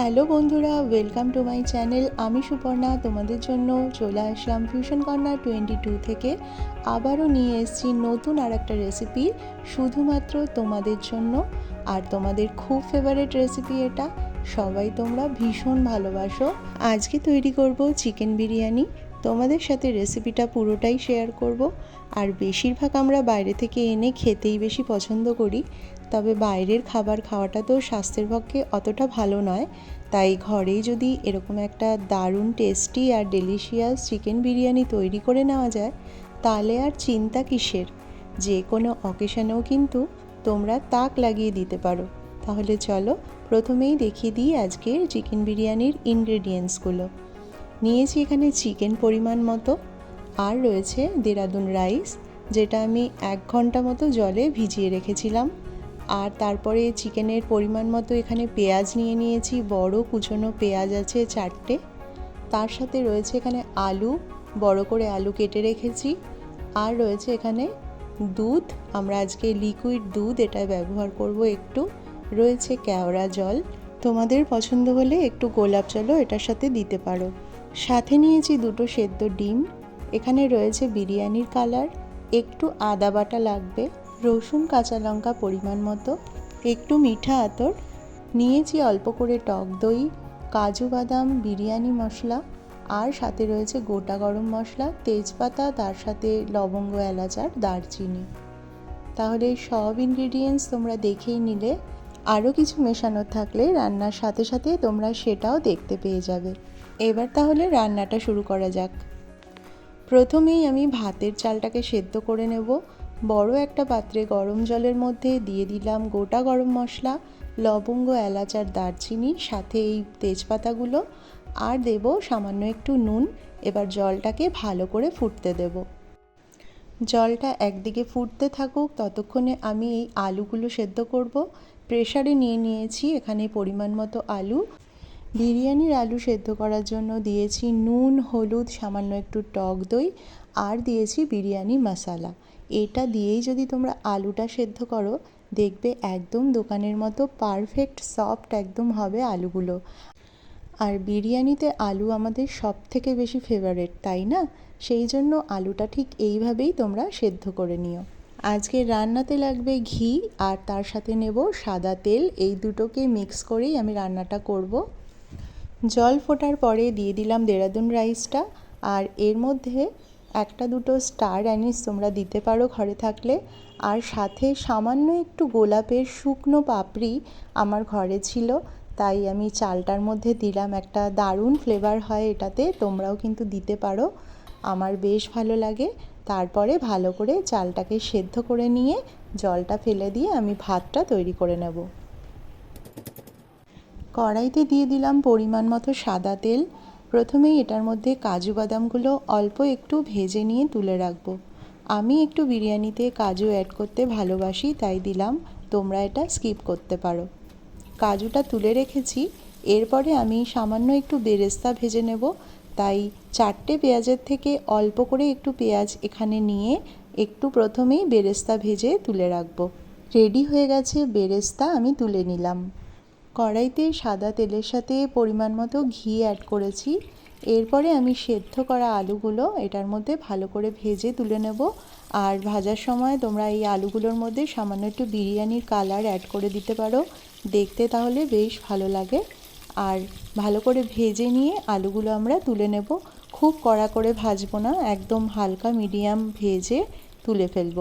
Hello বন্ধুরা welcome to my channel আমি সুপর্ণা, তোমাদের জন্য চলে আসলাম ফিউশন কর্নার টোয়েন্টি টু থেকে। আবারও নিয়ে এসেছি নতুন আর একটা রেসিপি শুধুমাত্র তোমাদের জন্য। আর তোমাদের খুব ফেভারিট রেসিপি এটা, সবাই তোমরা ভীষণ ভালোবাসো। আজকে তৈরি করব চিকেন বিরিয়ানি, তোমাদের সাথে রেসিপিটা পুরোটাই শেয়ার করব। আর বেশিরভাগ আমরা বাইরে থেকে এনে খেতেই বেশি পছন্দ করি। তবে বাইরের খাবার খাওয়াটা তো স্বাস্থ্যের পক্ষে অতটা ভালো নয়। তাই ঘরেই যদি এরকম একটা দারুণ টেস্টি আর ডেলিশিয়াস চিকেন বিরিয়ানি তৈরি করে নেওয়া যায়, তাহলে আর চিন্তা কিসের? যে কোনো অকেশনেও কিন্তু তোমরা তাক লাগিয়ে দিতে পারো। তাহলে চলো প্রথমেই দেখিয়ে দিই আজকের চিকেন বিরিয়ানির ইনগ্রেডিয়েন্টসগুলো। নিয়েছি এখানে চিকেন পরিমাণ মতো, আর রয়েছে দেরাদুন রাইস, যেটা আমি এক ঘণ্টা মতো জলে ভিজিয়ে রেখেছিলাম। আর তারপরে চিকেনের পরিমাণ মতো এখানে পেঁয়াজ নিয়ে নিয়েছি, বড় কুচনো পেঁয়াজ আছে চারটে। তার সাথে রয়েছে এখানে আলু, বড় করে আলু কেটে রেখেছি। আর রয়েছে এখানে দুধ, আমরা আজকে লিকুইড দুধ এটা ব্যবহার করব একটু। রয়েছে কেওড়া জল, তোমাদের পছন্দ হলে একটু গোলাপ জলও এটার সাথে দিতে পারো। সাথে নিয়েছি দুটো সেদ্ধ ডিম, এখানে রয়েছে বিরিয়ানির কালার, একটু আদা বাটা লাগবে। রসুন, কাঁচা লঙ্কা পরিমাণ মতো, একটু মিঠা আতর, নিয়েছি অল্প করে টক দই, কাজু বাদাম, বিরিয়ানি মশলা, আর সাথে রয়েছে গোটা গরম মশলা, তেজপাতা, তার সাথে লবঙ্গ, এলাচ আর দারচিনি। তাহলে সব ইনগ্রিডিয়েন্টস তোমরা দেখেই নিলে। আরও কিছু মেশানোর থাকলে রান্নার সাথে সাথে তোমরা সেটাও দেখতে পেয়ে যাবে। এবার তাহলে রান্নাটা শুরু করা যাক। প্রথমেই আমি ভাতের চালটাকে সেদ্ধ করে নেব। বড় একটা পাত্রে গরম জলের মধ্যে দিয়ে দিলাম গোটা গরম মশলা, লবঙ্গ, এলাচ আর দারচিনি, সাথে এই তেজপাতাগুলো। আর দেব সামান্য একটু নুন, এবার জলটাকে ভালো করে ফুটতে দেব। জলটা একদিকে ফুটতে থাকুক, ততক্ষণে আমি এই আলুগুলো সেদ্ধ করব। প্রেশারে নিয়ে নিয়েছি এখানে পরিমাণ মতো আলু। বিরিয়ানির আলু সেদ্ধ করার জন্য দিয়েছি নুন, হলুদ, সামান্য একটু টক দই আর দিয়েছি বিরিয়ানি মশালা। এটা দিয়েই যদি তোমরা আলুটা সেদ্ধ করো, দেখবে একদম দোকানের মতো পারফেক্ট সফট একদম হবে আলুগুলো। আর বিরিয়ানিতে আলু আমাদের সব থেকে বেশি ফেভারেট তাই না? সেই জন্য আলুটা ঠিক এইভাবেই তোমরা সেদ্ধ করে নিও। আজকে রান্নাতে লাগবে ঘি আর তার সাথে নেব সাদা তেল। এই দুটোকে মিক্স করেই আমি রান্নাটা করব। জল ফোটার পরে দিয়ে দিলাম দেরাদুন রাইসটা, আর এর মধ্যে একটা দুটো স্টার অ্যানিস তোমরা দিতে পারো ঘরে থাকলে। আর সাথে সামান্য একটু গোলাপের শুকনো পাপড়ি আমার ঘরে ছিল, তাই আমি চালটার মধ্যে দিলাম একটা দারুণ ফ্লেভার হয় এটাতে, তোমরাও কিন্তু দিতে পারো। আমার বেশ ভালো লাগে। তারপরে ভালো করে চালটাকে সেদ্ধ করে নিয়ে জলটা ফেলে দিয়ে আমি ভাতটা তৈরি করে নেব। কড়াইতে দিয়ে দিলাম পরিমাণ মতো সাদা তেল। প্রথমেই এটার মধ্যে কাজু বাদামগুলো অল্প একটু ভেজে নিয়ে তুলে রাখব। আমি একটু বিরিয়ানিতে কাজু অ্যাড করতে ভালোবাসি, তাই দিলাম। তোমরা এটা স্কিপ করতে পারো। কাজুটা তুলে রেখেছি। এরপরে আমি সামান্য একটু বেরেস্তা ভেজে নেব। তাই চারটে পেঁয়াজের থেকে অল্প করে একটু পেঁয়াজ এখানে নিয়ে একটু প্রথমেই বেরেস্তা ভেজে তুলে রাখব। রেডি হয়ে গেছে বেরেস্তা, আমি তুলে নিলাম। কড়াইতে সাদা তেলের সাথে পরিমাণ মতো ঘি অ্যাড করেছি। এরপরে আমি সেদ্ধ করা আলুগুলো এটার মধ্যে ভালো করে ভেজে তুলে নেব। আর ভাজার সময় তোমরা এই আলুগুলোর মধ্যে সামান্য একটু বিরিয়ানির কালার অ্যাড করে দিতে পারো। দেখতে তাহলে বেশ ভালো লাগে। আর ভালো করে ভেজে নিয়ে আলুগুলো আমরা তুলে নেব। খুব কড়া করে ভাজবো না, একদম হালকা মিডিয়াম ভেজে তুলে ফেলব।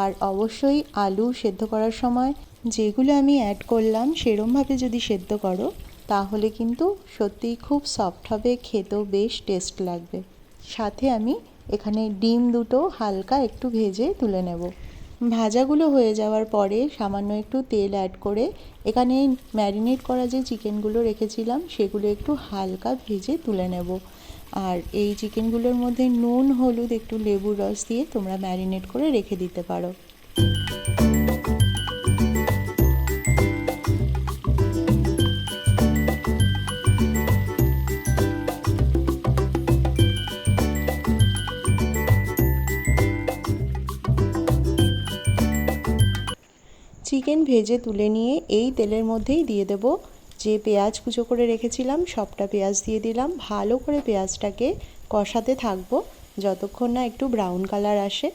আর অবশ্যই আলু সেদ্ধ করার সময় যেগুলো আমি অ্যাড করলাম, সেরমভাবে যদি সেদ্ধ করো, তাহলে কিন্তু সত্যিই খুব সফট হবে, খেতেও বেশ টেস্ট লাগবে। সাথে আমি এখানে ডিম দুটো হালকা একটু ভেজে তুলে নেব। ভাজাগুলো হয়ে যাওয়ার পরে সামান্য একটু তেল অ্যাড করে এখানে ম্যারিনেট করা যে চিকেনগুলো রেখেছিলাম, সেগুলো একটু হালকা ভেজে তুলে নেব। আর এই চিকেনগুলোর মধ্যে নুন, হলুদ, একটু লেবুর রস দিয়ে তোমরা ম্যারিনেট করে রেখে দিতে পারো। ভেজে তুলে নিয়ে এই তেলের মধ্যেই দিয়ে দেব। যে পেঁয়াজ কুচো করে রেখেছিলাম, সবটা পেঁয়াজ দিয়ে দিলাম। ভালো করে পেঁয়াজটাকে কষাতে থাকব, যতক্ষণ না একটু ব্রাউন কালার আসে।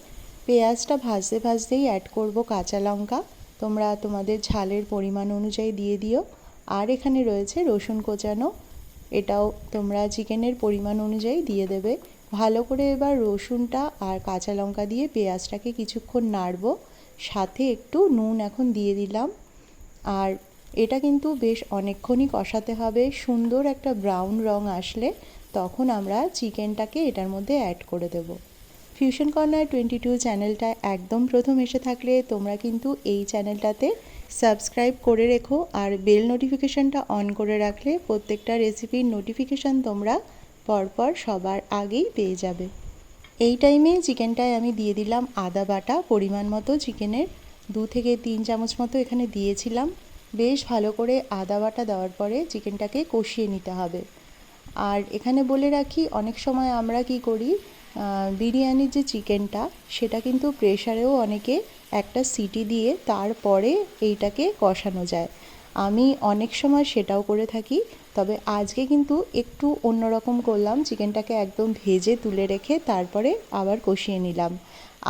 পেঁয়াজটা ভাজতে ভাজতেই অ্যাড করব কাঁচা লঙ্কা। তোমরা তোমাদের ঝালের পরিমাণ অনুযায়ী দিয়ে দিও। আর এখানে রয়েছে রসুন কোচানো। এটাও তোমরা চিকেনের পরিমাণ অনুযায়ী দিয়ে দেবে। ভালো করে এবার রসুনটা আর কাঁচা লঙ্কা দিয়ে পেঁয়াজটাকে কিছুক্ষণ নাড়ব। সাথে একটু নুন এখন দিয়ে দিলাম। আর এটা কিন্তু বেশ অনেকক্ষণই কষাতে হবে। সুন্দর একটা ব্রাউন রং আসলে তখন আমরা চিকেনটাকে এটার মধ্যে অ্যাড করে দেব। ফিউশন কর্নার টোয়েন্টি টু চ্যানেলটা একদম প্রথম এসে থাকলে তোমরা কিন্তু এই চ্যানেলটাতে সাবস্ক্রাইব করে রেখো আর বেল নোটিফিকেশানটা অন করে রাখলে প্রত্যেকটা রেসিপির নোটিফিকেশান তোমরা পরপর সবার আগেই পেয়ে যাবে। এই টাইমে চিকেনটায় আমি দিয়ে দিলাম আদা বাটা, পরিমাণ মতো চিকেনের দু থেকে তিন চামচ মতো এখানে দিয়েছিলাম। বেশ ভালো করে আদা বাটা দেওয়ার পরে চিকেনটাকে কষিয়ে নিতে হবে। আর এখানে বলে রাখি, অনেক সময় আমরা কি করি বিরিয়ানির যে চিকেনটা সেটা কিন্তু প্রেশারেও অনেকে একটা সিটি দিয়ে তারপরে এইটাকে কষানো যায়। আমি অনেক সময় সেটাও করে থাকি, তবে আজকে কিন্তু একটু অন্যরকম করলাম, চিকেনটাকে একদম ভেজে তুলে রেখে তারপরে আবার কষিয়ে নিলাম।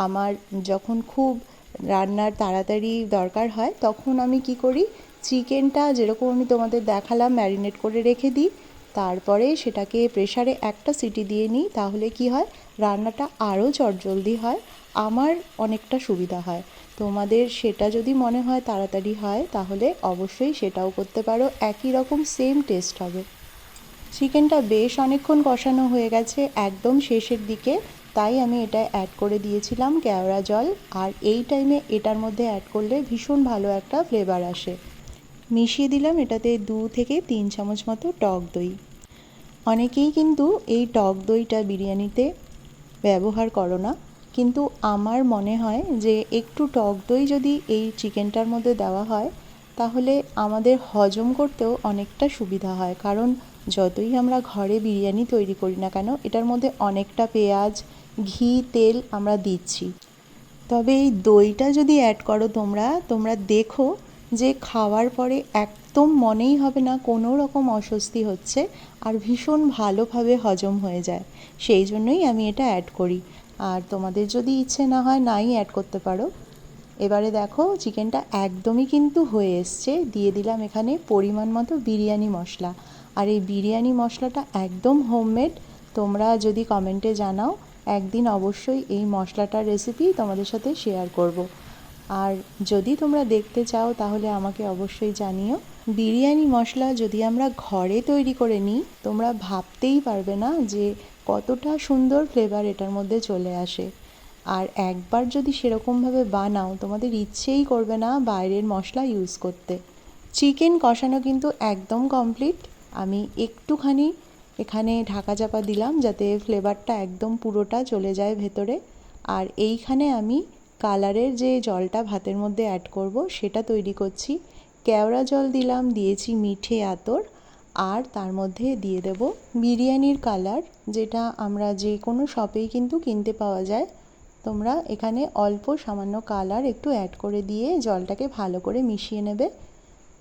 আমার যখন খুব রান্নার তাড়াতাড়ি দরকার হয়, তখন আমি কি করি, চিকেনটা যেরকম আমি তোমাদের দেখালাম, ম্যারিনেট করে রেখে দিই, তারপরে সেটাকে প্রেশারে একটা সিটি দিয়ে নিই, তাহলে কি হয়, রান্নাটা আরও চটজলদি হয়। আমার অনেকটা সুবিধা হয়। তোমাদের সেটা যদি মনে হয় তাড়াতাড়ি হয়, তাহলে অবশ্যই সেটাও করতে পারো। একই রকম সেম টেস্ট হবে। চিকেনটা বেশ অনেকক্ষণ কষানো হয়ে গেছে, একদম শেষের দিকে। তাই আমি এটা অ্যাড করে দিয়েছিলাম কেওড়া জল। আর এই টাইমে এটার মধ্যে অ্যাড করলে ভীষণ ভালো একটা ফ্লেভার আসে। মিশিয়ে দিলাম এটাতে দু থেকে তিন চামচ মতো টক দই। অনেকেই কিন্তু এই টক দইটা বিরিয়ানিতে ব্যবহার করো না। কিন্তু আমার মনে হয় যে একটু টক দই যদি এই চিকেনটার মধ্যে দেওয়া হয়, তাহলে আমাদের হজম করতেও অনেকটা সুবিধা হয়। কারণ যতই আমরা ঘরে বিরিয়ানি তৈরি করি না কেন, এটার মধ্যে অনেকটা পেঁয়াজ, ঘি, তেল আমরা দিচ্ছি। তবে এই দইটা যদি অ্যাড করো তোমরা তোমরা দেখো যে খাওয়ার পরে একদম মনেই হবে না, কোনো রকম অস্বস্তি হচ্ছে আর ভীষণ ভালোভাবে হজম হয়ে যায়। সেই জন্যই আমি এটা অ্যাড করি। আর তোমাদের যদি ইচ্ছে না হয়, নাই অ্যাড করতে পারো। এবারে দেখো চিকেনটা একদমই কিন্তু হয়ে এসছে। দিয়ে দিলাম এখানে পরিমাণ মতো বিরিয়ানি মশলা। আর এই বিরিয়ানি মশলাটা একদম হোমমেড তোমরা যদি কমেন্টে জানাও, একদিন অবশ্যই এই মশলাটার রেসিপি তোমাদের সাথে শেয়ার করব। আর যদি তোমরা দেখতে চাও, তাহলে আমাকে অবশ্যই জানিও। বিরিয়ানি মশলা যদি আমরা ঘরে তৈরি করে নিই, তোমরা ভাবতেই পারবে না যে কতটা সুন্দর ফ্লেভার এটার মধ্যে চলে আসে। আর একবার যদি সেরকমভাবে বানাও, তোমাদের ইচ্ছেই করবে না বাইরের মশলা ইউজ করতে। চিকেন কষানো কিন্তু একদম কমপ্লিট আমি একটুখানি এখানে ঢাকা চাপা দিলাম যাতে ফ্লেভারটা একদম পুরোটা চলে যায় ভেতরে। আর এইখানে আমি কালারের যে জলটা ভাতের মধ্যে অ্যাড করব, সেটা তৈরি করছি। কেওড়া জল দিলাম, দিয়েছি মিঠে আতর। আর তার মধ্যে দিয়ে দেব বিরিয়ানির কালার, যেটা আমরা যে কোনো শপেই কিন্তু কিনতে পাওয়া যায়। তোমরা এখানে অল্প সামান্য কালার একটু অ্যাড করে দিয়ে জলটাকে ভালো করে মিশিয়ে নেবে।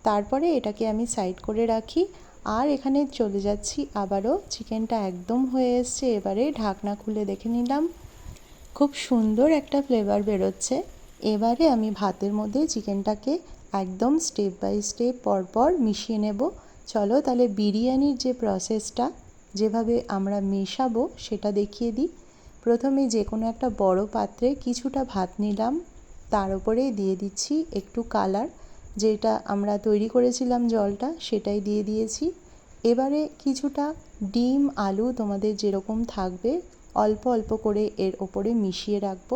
তারপরে এটাকে আমি সাইড করে রাখি। আর এখানে চলে যাচ্ছি, আবারও চিকেনটা একদম হয়ে এসছে, এবারে ঢাকনা খুলে দেখে নিলাম। খুব সুন্দর একটা ফ্লেভার বেরোচ্ছে। এবারে আমি ভাতের মধ্যে চিকেনটাকে একদম স্টেপ বাই স্টেপ পরপর মিশিয়ে নেব। চলো তাহলে বিরিয়ানির যে প্রসেসটা যেভাবে আমরা মেশাবো সেটা দেখিয়ে দিই। প্রথমে যে কোনো একটা বড় পাত্রে কিছুটা ভাত নিলাম, তার উপরে দিয়ে দিচ্ছি একটু কালার যেটা আমরা তৈরি করেছিলাম জলটা সেটাই দিয়ে দিয়েছি। এবারে কিছুটা ডিম, আলু তোমাদের যেরকম থাকবে, অল্প অল্প করে এর ওপরে মিশিয়ে রাখব।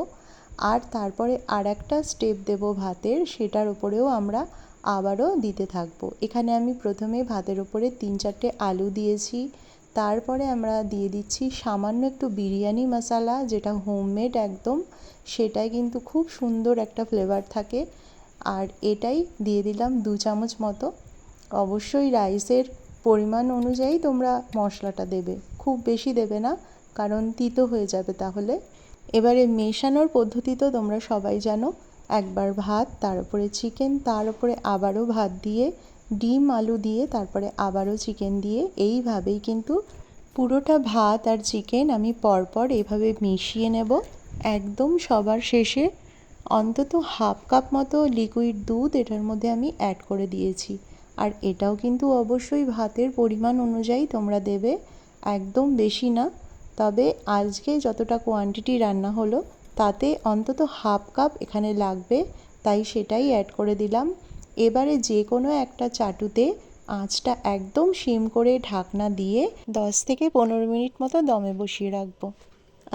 আর তারপরে আর একটা স্টেপ দেব ভাতের, সেটার ওপরেও আমরা আবারও দিতে থাকব। এখানে আমি প্রথমে ভাতের ওপরে তিন চারটে আলু দিয়েছি। তারপরে আমরা দিয়ে দিচ্ছি সামান্য একটু বিরিয়ানি মশালা, যেটা হোমমেড একদম। সেটাই কিন্তু খুব সুন্দর একটা ফ্লেভার থাকে। আর এটাই দিয়ে দিলাম দু চামচ মতো। অবশ্যই রাইসের পরিমাণ অনুযায়ী তোমরা মশলাটা দেবে। খুব বেশি দেবে না, কারণ তিতো হয়ে যাবে তাহলে। এবারে মেশানোর পদ্ধতি তো তোমরা সবাই জানো। একবার ভাত, তার উপরে চিকেন তার উপরে আবারও ভাত দিয়ে, ডিম, আলু দিয়ে, তারপরে আবারও চিকেন দিয়ে, এইভাবেই কিন্তু পুরোটা ভাত আর চিকেন আমি পরপর এভাবে মিশিয়ে নেব। একদম সবার শেষে অন্তত হাফ কাপ মতো লিকুইড দুধ এটার মধ্যে আমি অ্যাড করে দিয়েছি। আর এটাও কিন্তু অবশ্যই ভাতের পরিমাণ অনুযায়ী তোমরা দেবে, একদম বেশি না। তবে আজকে যতটা কোয়ান্টিটি রান্না হলো তাতে অন্তত হাফ কাপ এখানে লাগবে, তাই সেটাই অ্যাড করে দিলাম। এবারে যে কোনো একটা চাটুতে আঁচটা একদম সিম করে ঢাকনা দিয়ে দশ থেকে পনেরো মিনিট মতো দমে বসিয়ে রাখব।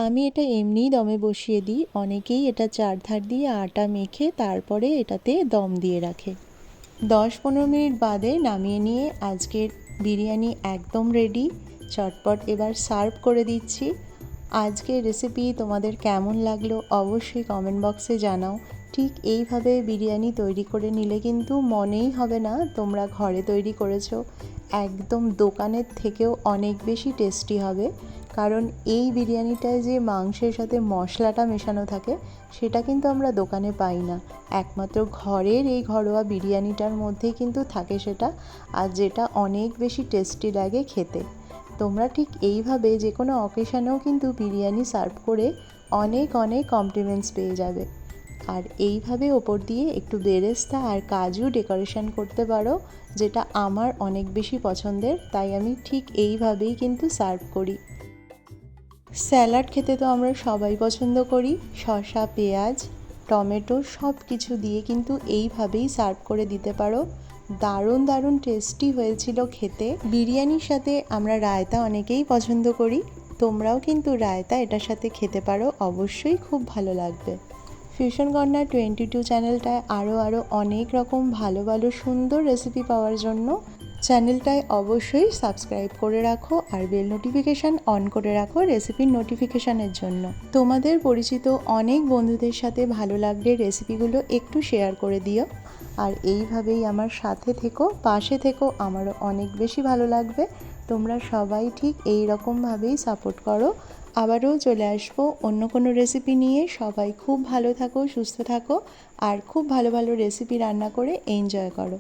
আমি এটা এমনিই দমে বসিয়ে দিই, অনেকেই এটা চারধার দিয়ে আটা মেখে তারপরে এটাতে দম দিয়ে রাখে। দশ পনেরো মিনিট বাদে নামিয়ে নিয়ে আজকের বিরিয়ানি একদম রেডি চটপট এবার সার্ভ করে দিচ্ছি। আজকের রেসিপি তোমাদের কেমন লাগল অবশ্যই কমেন্ট বক্সে জানাও। ঠিক এইভাবে বিরিয়ানি তৈরি করে নিলে কিন্তু মনেই হবে না তোমরা ঘরে তৈরি করেছ। একদম দোকানের থেকেও অনেক বেশি টেস্টি হবে। কারণ এই বিরিয়ানিটায় যে মাংসের সাথে মশলাটা মেশানো থাকে, সেটা কিন্তু আমরা দোকানে পাই না। একমাত্র ঘরের এই ঘরোয়া বিরিয়ানিটার মধ্যেই কিন্তু থাকে সেটা, আর যেটা অনেক বেশি টেস্টি লাগে খেতে। তোমরা ঠিক এইভাবে যে কোনো অকেশানেও কিন্তু বিরিয়ানি সার্ভ করে অনেক অনেক কমপ্লিমেন্টস পেয়ে যাবে। আর এইভাবে ওপর দিয়ে একটু বেরেস্তা আর কাজু ডেকোরেশন করতে পারো, যেটা আমার অনেক বেশি পছন্দের, তাই আমি ঠিক এইভাবেই কিন্তু সার্ভ করি। স্যালাড খেতে তো আমরা সবাই পছন্দ করি, শসা, পেঁয়াজ, টমেটো সব কিছু দিয়ে কিন্তু এইভাবেই সার্ভ করে দিতে পারো। দারুণ দারুণ টেস্টি হয়েছিল খেতে। বিরিয়ানির সাথে আমরা রায়তা অনেকেই পছন্দ করি। তোমরাও কিন্তু রায়তা এটার সাথে খেতে পারো, অবশ্যই খুব ভালো লাগবে। ফিউশন কর্নার টোয়েন্টি টু চ্যানেলটায় আরও আরও অনেক রকম ভালো ভালো, সুন্দর রেসিপি পাওয়ার জন্য চ্যানেলটায় অবশ্যই সাবস্ক্রাইব করে রাখো আর বেল নোটিফিকেশান অন করে রাখো রেসিপির নোটিফিকেশানের জন্য। তোমাদের পরিচিত অনেক বন্ধুদের সাথে ভালো লাগলে রেসিপিগুলো একটু শেয়ার করে দিও। আর এইভাবেই আমার সাথে থেকো, পাশে থেকো। আমারও অনেক বেশি ভালো লাগবে। তোমরা সবাই ঠিক এই রকমভাবেই সাপোর্ট করো। আবারও চলে আসব অন্য কোনো রেসিপি নিয়ে। সবাই খুব ভালো থাকো, সুস্থ থাকো। আর খুব ভালো ভালো রেসিপি রান্না করে এনজয় করো।